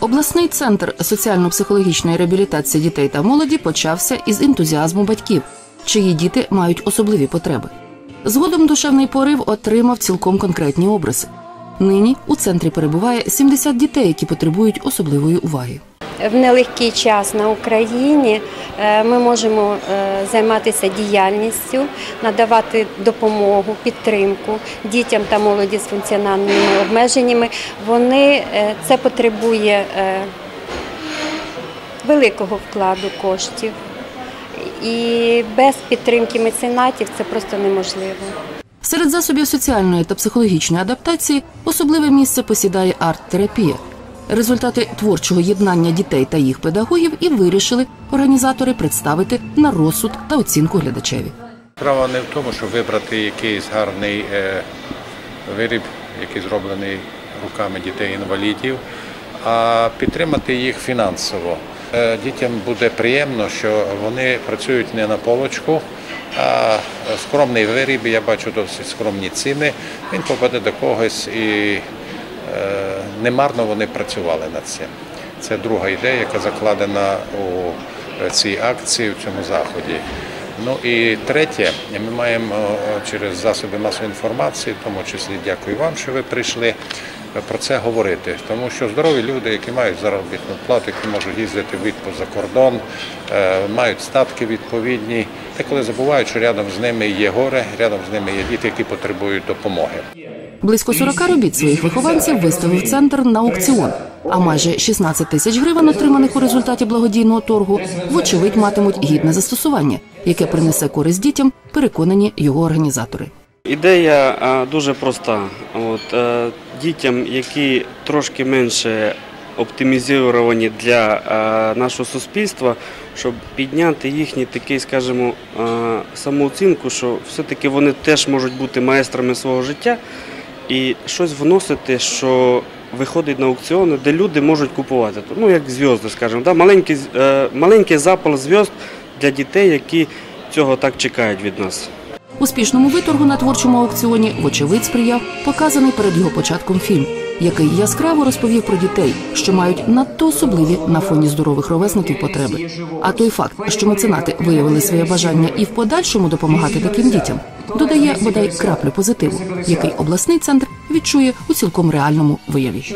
Обласний центр соціально-психологічної реабілітації дітей та молоді почався із ентузіазму батьків, чиї діти мають особливі потреби. Згодом душевний порив отримав цілком конкретні образи. Нині у центрі перебуває 70 дітей, які потребують особливої уваги. В нелегкий час на Україні е, ми можемо е, займатися діяльністю, надавати допомогу, підтримку дітям та молоді з функціональними обмеженнями. Вони е, це потребує великого вкладу коштів, і без підтримки меценатів це просто неможливо. Серед засобів соціальної та психологічної адаптації особливе місце посідає арт-терапія. Результати творчого єднання дітей та їх педагогів і вирішили організатори представити на розсуд та оцінку глядачеві. Справа не в тому, щоб вибрати якийсь гарний е, виріб, який зроблений руками дітей-інвалідів, а підтримати їх фінансово. Е, Дітям буде приємно, що вони працюють не на полочку, а скромний виріб, я бачу досить скромні ціни, він попаде до когось і немарно вони працювали над цим. Це друга ідея, яка закладена у е, цій акції, в цьому заході. Ну і третє, ми маємо е, через засоби масової інформації, в тому числі дякую вам, що ви прийшли е, про це говорити. Тому що здорові люди, які мають заробітну плату, які можуть їздити в відпуск за кордон, е, мають статки відповідні, деколи забувають, що рядом з ними є горе, рядом з ними є діти, які потребують допомоги. Близько 40 робіт своїх вихованців виставив центр на аукціон. А майже 16 тисяч гривень, отриманих у результаті благодійного торгу, вочевидь матимуть гідне застосування, яке принесе користь дітям, переконані його організатори. Ідея дуже проста. От, е, дітям, які трошки менше оптимізовані для е, нашого суспільства, щоб підняти їхній такий, скажімо, е, самооцінку, що все-таки вони теж можуть бути майстрами свого життя і щось вносити, що виходить на аукціони, де люди можуть купувати. Ну, як зв'язки, скажімо, да? маленький, е, маленький запал зв'язд для дітей, які цього так чекають від нас. Успішному виторгу на творчому аукціоні вочевидь сприяв показаний перед його початком фільм, який яскраво розповів про дітей, що мають надто особливі на фоні здорових ровесників потреби. А той факт, що меценати виявили своє бажання і в подальшому допомагати таким дітям, додає бодай краплю позитиву, який обласний центр відчує у цілком реальному вияві.